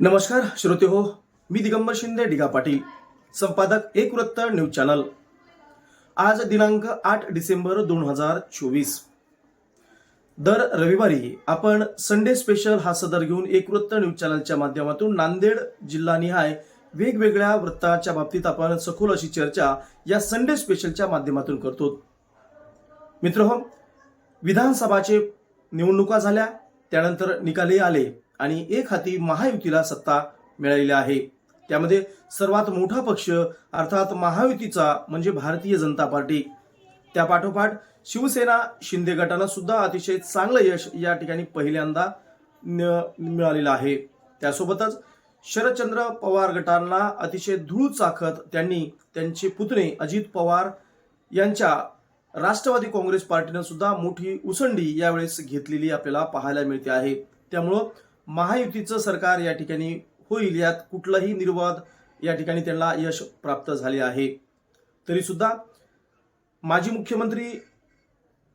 नमस्कार श्रोते हो मी दिगंबर शिंदे डिगा पाटील संपादक एक वृत्त न्यूज चॅनल. आज दिनांक आठ डिसेंबर दोन हजार चोवीस. दर रविवारी आपण संडे स्पेशल हा सदर घेऊन एक वृत्त न्यूज चॅनलच्या माध्यमातून नांदेड जिल्हानिहाय वेगवेगळ्या वृत्ताच्या बाबतीत आपण सखोल अशी चर्चा या संडे स्पेशलच्या माध्यमातून करतो. मित्र विधानसभाचे निवडणुका झाल्या त्यानंतर निकालही आले. आणि एक हाती महायुतीला सत्ता मिळालेली आहे. त्यामध्ये सर्वात मोठा पक्ष अर्थात महायुतीचा म्हणजे भारतीय जनता पार्टी. त्या पाठोपाठ शिवसेना शिंदे गटाला सुद्धा अतिशय चांगलं यश या ठिकाणी पहिल्यांदा न- मिळालेलं आहे. त्यासोबतच शरदचंद्र पवार गटांना अतिशय धूळ चाखत त्यांनी त्यांचे पुतणे अजित पवार यांच्या राष्ट्रवादी काँग्रेस पार्टीनं सुद्धा मोठी उसंडी यावेळेस घेतलेली आपल्याला पाहायला मिळते आहे. त्यामुळं महायुतीचं सरकार या ठिकाणी होईल यात कुठलाही निर्वाद या ठिकाणी त्यांना यश प्राप्त झाले आहे. तरीसुद्धा माजी मुख्यमंत्री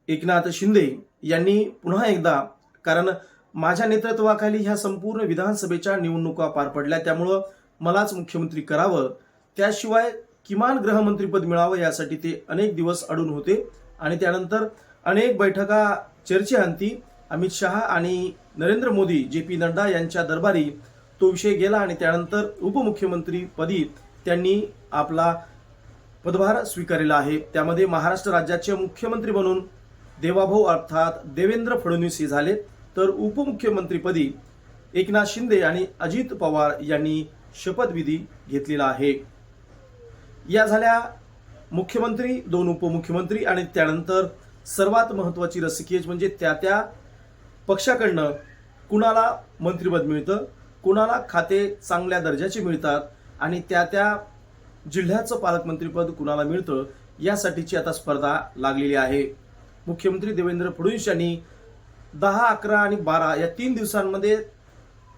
एकनाथ शिंदे यांनी पुन्हा एकदा कारण माझ्या नेतृत्वाखाली ह्या संपूर्ण विधानसभेच्या निवडणुका पार पडल्या त्यामुळं मलाच मुख्यमंत्री करावं त्याशिवाय किमान गृहमंत्रीपद मिळावं यासाठी ते अनेक दिवस अडून होते. आणि त्यानंतर अनेक बैठका चर्चेअंती अमित शहा आणि नरेंद्र मोदी जे पी नड्डा यांच्या दरबारी तो विषय गेला आणि त्यानंतर उपमुख्यमंत्रीपदी त्यांनी आपला पदभार स्वीकारलेला आहे. त्यामध्ये महाराष्ट्र राज्याचे मुख्यमंत्री म्हणून देवाभाऊ अर्थात देवेंद्र फडणवीस हे झाले. तर उपमुख्यमंत्रीपदी एकनाथ शिंदे आणि अजित पवार यांनी शपथविधी घेतलेला आहे. या झाल्या मुख्यमंत्री दोन उपमुख्यमंत्री आणि त्यानंतर सर्वात महत्वाची रसिकेज म्हणजे त्या त्या पक्षाकडनं कुणाला मंत्रिपद मिळतं कुणाला खाते चांगल्या दर्जाचे मिळतात आणि त्या त्या जिल्ह्याचं पालकमंत्रीपद कुणाला मिळतं यासाठीची आता स्पर्धा लागलेली आहे. मुख्यमंत्री देवेंद्र फडणवीस यांनी दहा अकरा आणि बारा या तीन दिवसांमध्ये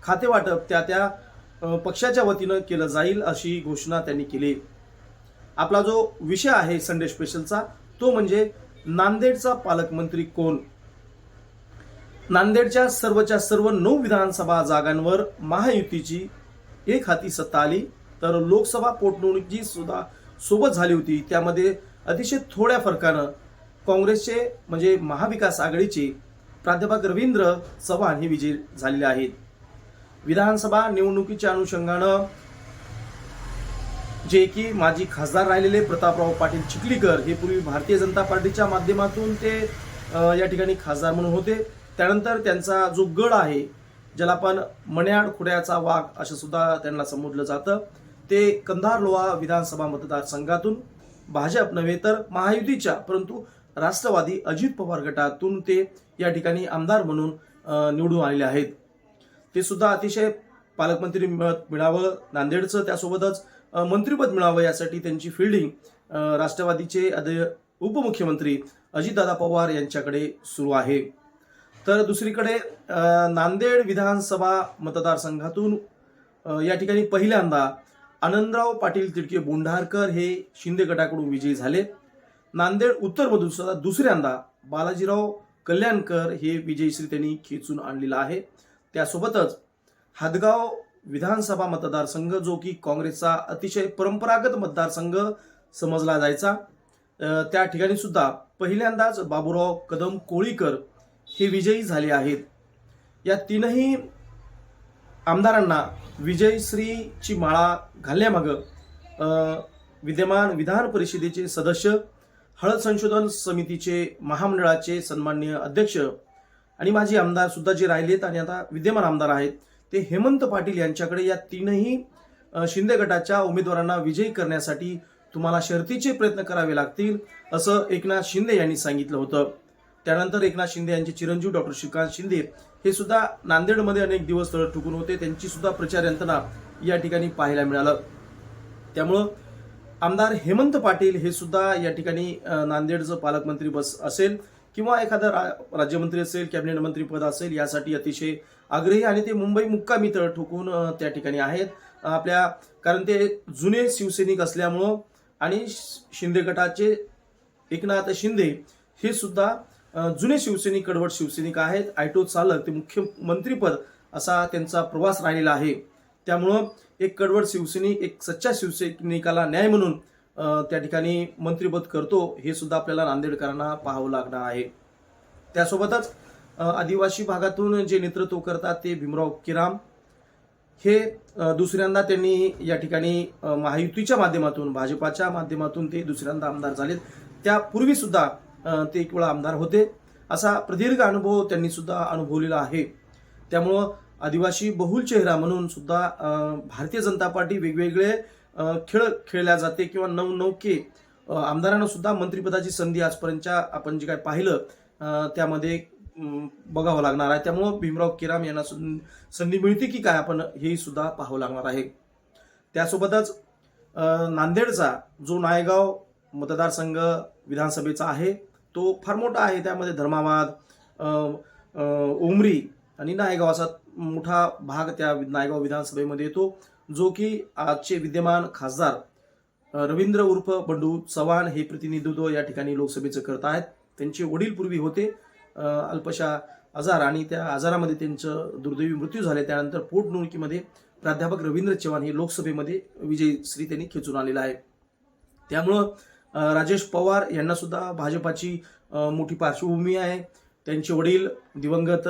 खाते वाटप त्या त्या पक्षाच्या वतीनं केलं जाईल अशी घोषणा त्यांनी केली. आपला जो विषय आहे संडे स्पेशलचा तो म्हणजे नांदेडचा पालकमंत्री कोण? नांदेडच्या सर्वच्या सर्व नऊ विधानसभा जागांवर महायुतीची एक हाती सत्ता आली. तर लोकसभा पोटनिवडणुकीची सुद्धा सोबत झाली होती. त्यामध्ये अतिशय थोड्या फरकानं काँग्रेसचे म्हणजे महाविकास आघाडीचे प्राध्यापक रवींद्र चव्हाण हे विजयी झालेले आहेत. विधानसभा निवडणुकीच्या अनुषंगानं जे की माजी खासदार राहिलेले प्रतापराव पाटील चिखलीकर हे पूर्वी भारतीय जनता पार्टीच्या माध्यमातून ते या ठिकाणी खासदार म्हणून होते. त्यानंतर त्यांचा जो गड आहे ज्याला आपण मण्याड खुड्याचा वाघ असं सुद्धा त्यांना संबोधलं जातं ते कंधार लोहा विधानसभा मतदारसंघातून भाजप नव्हे तर महायुतीच्या परंतु राष्ट्रवादी अजित पवार गटातून ते या ठिकाणी आमदार म्हणून निवडून आलेले आहेत. ते सुद्धा अतिशय पालकमंत्री मिळावं नांदेडचं त्यासोबतच मंत्रिपद मिळावं यासाठी त्यांची फिल्डिंग राष्ट्रवादीचे अध उपमुख्यमंत्री अजितदादा पवार यांच्याकडे सुरू आहे. तर दुसरीकडे नांदेड विधानसभा मतदारसंघातून या ठिकाणी पहिल्यांदा आनंदराव पाटील तिडके बोंढारकर हे शिंदे गटाकडून विजयी झाले. नांदेड उत्तरमधून सुद्धा दुसऱ्यांदा बालाजीराव कल्याणकर हे विजयश्री त्यांनी खेचून आणलेला आहे. त्यासोबतच हदगाव विधानसभा मतदारसंघ जो की काँग्रेसचा अतिशय परंपरागत मतदारसंघ समजला जायचा. त्या ठिकाणी सुद्धा पहिल्यांदाच बाबूराव कदम कोळीकर हे विजयी झाले आहेत. या तीनही आमदारांना विजयश्रीची माळा घालण्यामागं विद्यमान विधान परिषदेचे सदस्य हळद संशोधन समितीचे महामंडळाचे सन्मान्य अध्यक्ष आणि माझे आमदार सुद्धा जे राहिलेत आणि आता विद्यमान आमदार आहेत ते हेमंत पाटील यांच्याकडे या तीनही शिंदे गटाच्या उमेदवारांना विजयी करण्यासाठी तुम्हाला शर्तीचे प्रयत्न करावे लागतील असं एकनाथ शिंदे यांनी सांगितलं होतं. त्यानंतर एकनाथ शिंदे यांचे चिरंजीव डॉक्टर श्रीकांत शिंदे हे सुद्धा नांदेडमध्ये अनेक दिवस तळ ठुकून होते. त्यांची सुद्धा प्रचार यंत्रणा या ठिकाणी पाहायला मिळालं. त्यामुळं आमदार हेमंत पाटील हे सुद्धा या ठिकाणी नांदेडचं पालकमंत्री बस असेल किंवा एखादं रा- राज्यमंत्री असेल कॅबिनेट मंत्री पद असेल यासाठी अतिशय आग्रही आणि ते मुंबई मुक्कामी तळ ठोकून त्या ठिकाणी आहेत. आपल्या कारण ते जुने शिवसैनिक असल्यामुळं आणि शि- शिंदे गटाचे एकनाथ शिंदे हे सुद्धा जुने शिवसैनिक कडवट शिवसैनिक आहेत. ऑटो चालक ते मुख्यमंत्रीपद असा त्यांचा प्रवास राहिलेला आहे. त्यामुळं एक कडवट शिवसैनिक एक सच्चा शिवसैनिकाला न्याय म्हणून त्या ठिकाणी मंत्रिपद करतो हे सुद्धा आपल्याला नांदेडकरांना पाहावं लागणार आहे. त्यासोबतच आदिवासी भागातून जे नेतृत्व करतात ते भीमराव किराम. हे दुसऱ्यांदा त्यांनी या ठिकाणी महायुतीच्या माध्यमातून भाजपाच्या माध्यमातून ते दुसऱ्यांदा आमदार झालेत. त्यापूर्वीसुद्धा ते एक वेळा आमदार होते. असा प्रदीर्घ अनुभव त्यांनी सुद्धा अनुभवलेला आहे. त्यामुळं आदिवासी बहुल चेहरा म्हणून सुद्धा भारतीय जनता पार्टी वेगवेगळे खेळ खेळल्या जाते किंवा नऊ नौके आमदारांना सुद्धा मंत्रिपदाची संधी आजपर्यंतच्या आपण जे काय पाहिलं त्यामध्ये बघावं लागणार आहे. त्यामुळं भीमराव केराम यांना संधी मिळते की काय आपण हेही सुद्धा पाहावं लागणार आहे. त्यासोबतच नांदेडचा जो नायगाव मतदारसंघ विधानसभेचा आहे तो फार मोठा आहे त्यामध्ये धर्माबाद उमरी आणि नायगाव असा मोठा भाग त्या नायगाव विधानसभेमध्ये येतो जो की आजचे विद्यमान खासदार रवींद्र उर्फ बंडू चव्हाण हे प्रतिनिधित्व या ठिकाणी लोकसभेचं करत आहेत. त्यांचे वडील पूर्वी होते अल्पशा आजार आणि त्या आजारामध्ये त्यांचं दुर्दैवी मृत्यू झाले. त्यानंतर पोटनिवडणुकीमध्ये प्राध्यापक रवींद्र चव्हाण हे लोकसभेमध्ये विजयश्री त्यांनी खेचून आलेला आहे. त्यामुळं राजेश पवार यांना सुद्धा भाजपाची मोठी पार्श्वभूमी आहे. त्यांचे वडील दिवंगत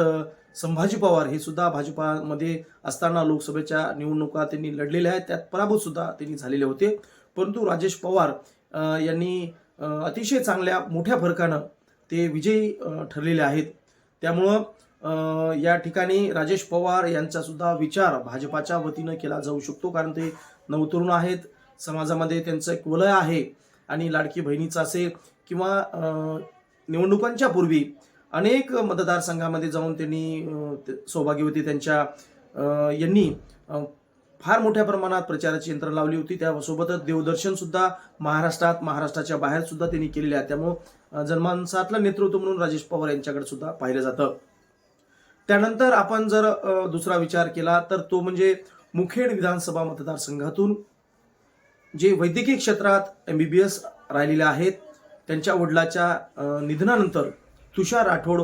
संभाजी पवार हे सुद्धा भाजपामध्ये असताना लोकसभेच्या निवडणुका त्यांनी लढलेल्या आहेत. त्यात पराभूत सुद्धा त्यांनी झालेले होते. परंतु राजेश पवार यांनी अतिशय चांगल्या मोठ्या फरकानं ते विजयी ठरलेले आहेत. त्यामुळं या ठिकाणी राजेश पवार यांचा सुद्धा विचार भाजपाच्या वतीनं केला जाऊ शकतो. कारण ते नवतरुण आहेत. समाजामध्ये त्यांचं एक वलय आहे. आणि लाडकी बहिणीचं असेल किंवा निवडणुकांच्या पूर्वी अनेक मतदारसंघामध्ये जाऊन त्यांनी सौभागी सहभागी होते. त्यांच्या यांनी फार मोठ्या प्रमाणात प्रचाराची यंत्रणा लावली होती. त्यासोबतच देवदर्शनसुद्धा महाराष्ट्रात महाराष्ट्राच्या बाहेरसुद्धा त्यांनी केलेले आहे त्यामुळं अ, जनमानसातलं नेतृत्व म्हणून राजेश पवार यांच्याकडे सुद्धा पाहिलं जातं. त्यानंतर आपण जर दुसरा विचार केला तर तो म्हणजे मुखेड विधानसभा मतदारसंघातून जे वैद्यकीय क्षेत्रात एम बी बी एस राहिलेले आहेत त्यांच्या वडिलाच्या निधनानंतर तुषार राठोड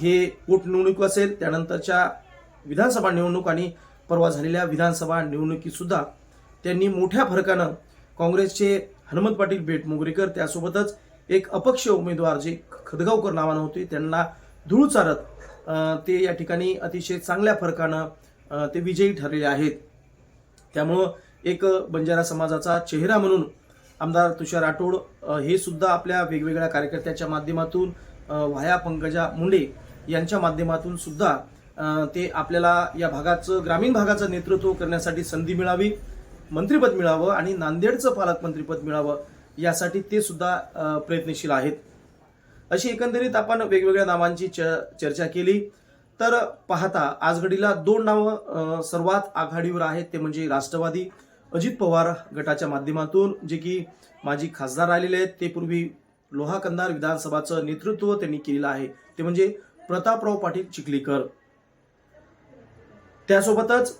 हे पोटनिवडणूक असेल त्यानंतरच्या विधानसभा निवडणूक आणि परवा झालेल्या विधानसभा निवडणुकीसुद्धा त्यांनी मोठ्या फरकानं काँग्रेसचे हनुमंत पाटील बेटमुगरेकर त्यासोबतच एक अपक्ष उमेदवार जे खदगावकर नावानं होते त्यांना धूळ चारत ते या ठिकाणी अतिशय चांगल्या फरकानं ते विजयी ठरलेले आहेत. त्यामुळं एक बंजारा समाजाचा चेहरा म्हणून आमदार तुषार राठोड हे सुद्धा आपल्या वेगवेगळ्या कार्यकर्त्याच्या माध्यमातून वाया व्हाया पंकजा मुंडे यांच्या माध्यमातून सुद्धा ते आपल्याला या भागाचं ग्रामीण भागाचं नेतृत्व करण्यासाठी संधी मिळावी मंत्रिपद मिळावं आणि नांदेडचं पालकमंत्रीपद मिळावं यासाठी ते सुद्धा प्रयत्नशील आहेत. अशी एकंदरीत आपण वेगवेगळ्या नावांची च- चर्चा केली. तर पाहता आज घडीला दोन नावं सर्वात आघाडीवर आहेत ते म्हणजे राष्ट्रवादी अजित पवार गटाच्या माध्यमातून जे की माजी खासदार राहिलेले आहेत ते पूर्वी लोहा कंदार विधानसभाचं नेतृत्व त्यांनी केलेलं आहे. ते म्हणजे प्रतापराव पाटील चिखलीकर. त्यासोबतच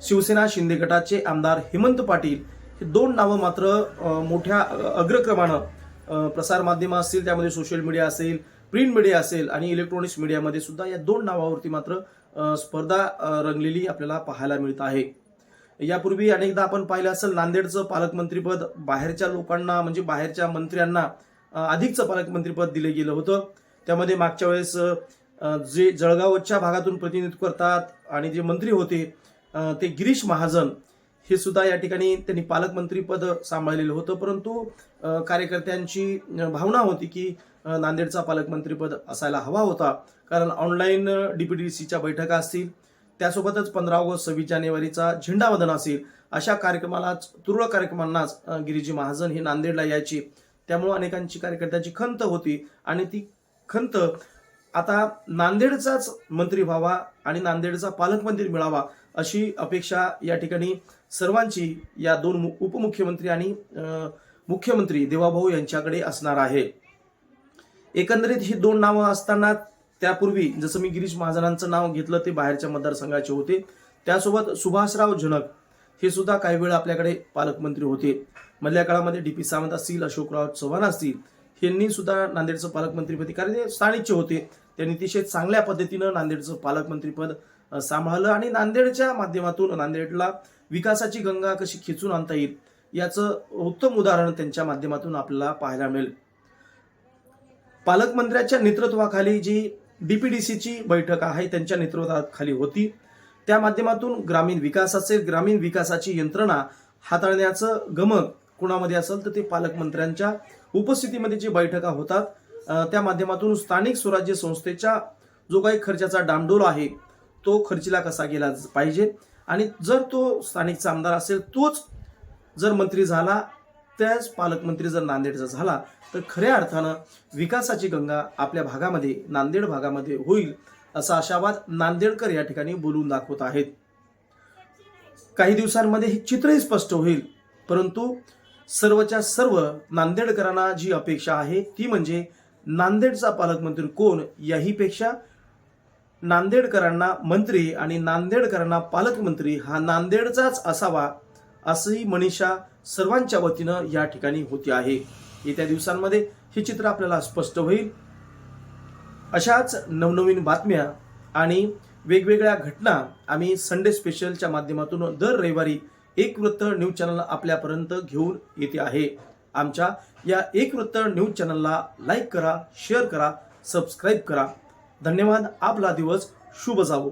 शिवसेना शिंदे गटाचे आमदार हेमंत पाटील हे दोन नावं मात्र मोठ्या अग्रक्रमानं प्रसारमाध्यमं असतील त्यामध्ये सोशल मीडिया असेल प्रिंट मीडिया असेल आणि इलेक्ट्रॉनिक्स मीडियामध्ये सुद्धा या दोन नावावरती मात्र स्पर्धा रंगलेली आपल्याला पाहायला मिळत आहे. यापूर्वी अनेकदा आपण पाहिलं असेल नांदेडचं पालकमंत्रीपद बाहेरच्या लोकांना म्हणजे बाहेरच्या मंत्र्यांना अधिकचं पालकमंत्रीपद दिलं गेलं होतं. त्यामध्ये मागच्या वेळेस जे जळगावच्या भागातून प्रतिनिधित्व करतात आणि जे मंत्री होते ते गिरीश महाजन हे सुद्धा या ठिकाणी त्यांनी पालकमंत्रीपद सांभाळलेलं होतं. परंतु कार्यकर्त्यांची भावना होती की नांदेडचा पालकमंत्रीपद असायला हवा होता. कारण ऑनलाईन डी पी डी सीच्या बैठका असतील त्यासोबतच पंधरा ऑगस्ट सव्वीस जानेवारीचा झेंडावदन असेल अशा कार्यक्रमालाच तुरळक कार्यक्रमांनाच गिरीजी महाजन हे नांदेडला यायचे. त्यामुळे अनेकांची कार्यकर्त्याची खंत होती आणि ती खंत आता नांदेडचाच मंत्री व्हावा आणि नांदेडचा पालकमंत्री मिळावा अशी अपेक्षा या ठिकाणी सर्वांची या दोन मु- उपमुख्यमंत्री आणि मुख्यमंत्री देवाभाऊ यांच्याकडे असणार आहे. एकंदरीत ही दोन नावं असताना त्यापूर्वी जसं मी गिरीश महाजनांचं नाव घेतलं ते बाहेरच्या मतदारसंघाचे होते. त्यासोबत सुभाषराव जनक हे सुद्धा काही वेळ आपल्याकडे पालकमंत्री होते. मधल्या काळामध्ये डी पी सावंत असतील अशोकराव चव्हाण असतील यांनी सुद्धा नांदेडचं पालकमंत्रीपदी कारण ते स्थानिकचे होते. त्यांनी अतिशय चांगल्या पद्धतीनं नांदेडचं पालकमंत्रीपद सांभाळलं आणि नांदेडच्या माध्यमातून नांदेडला विकासाची गंगा कशी खिचून आणता येईल याचं उत्तम उदाहरण त्यांच्या माध्यमातून आपल्याला पाहायला मिळेल. पालकमंत्र्याच्या नेतृत्वाखाली जी डीपीडीसीची बैठक आहे त्यांच्या नेतृत्वाखाली होती. त्या माध्यमातून ग्रामीण विकास असेल ग्रामीण विकासाची यंत्रणा हाताळण्याचं गमक कुणामध्ये असेल तर ते पालकमंत्र्यांच्या उपस्थितीमध्ये जी बैठका होतात त्या माध्यमातून स्थानिक स्वराज्य संस्थेच्या जो काही खर्चाचा डामडोल आहे तो खर्चीला कसा गेला पाहिजे? आणि जर तो स्थानिकचा आमदार असेल तोच जर मंत्री झाला त्याच पालकमंत्री जर नांदेडचा झाला तर खऱ्या अर्थानं विकासाची गंगा आपल्या भागामध्ये नांदेड भागामध्ये होईल असा आशावाद नांदेडकर या ठिकाणी बोलून दाखवत आहेत. काही दिवसांमध्ये हे चित्रही स्पष्ट होईल परंतु सर्वच्या सर्व नांदेडकरांना जी अपेक्षा आहे ती म्हणजे नांदेडचा पालकमंत्री कोण याहीपेक्षा नांदेडकरांना मंत्री आणि नांदेडकरांना पालकमंत्री हा नांदेडचाच असावा असंही मनीषा सर्वांच्या वतीनं या ठिकाणी होती आहे. येत्या दिवसांमध्ये हे चित्र आपल्याला स्पष्ट होईल. अशाच नवनवीन बातम्या आणि वेगवेगळ्या घटना आम्ही संडे स्पेशलच्या माध्यमातून दर रविवारी एक वृत्त न्यूज चॅनल आपल्यापर्यंत घेऊन येते आहे. आमच्या या एक वृत्त न्यूज चॅनलला लाईक करा शेअर करा सबस्क्राईब करा. धन्यवाद. आपला दिवस शुभ जावो.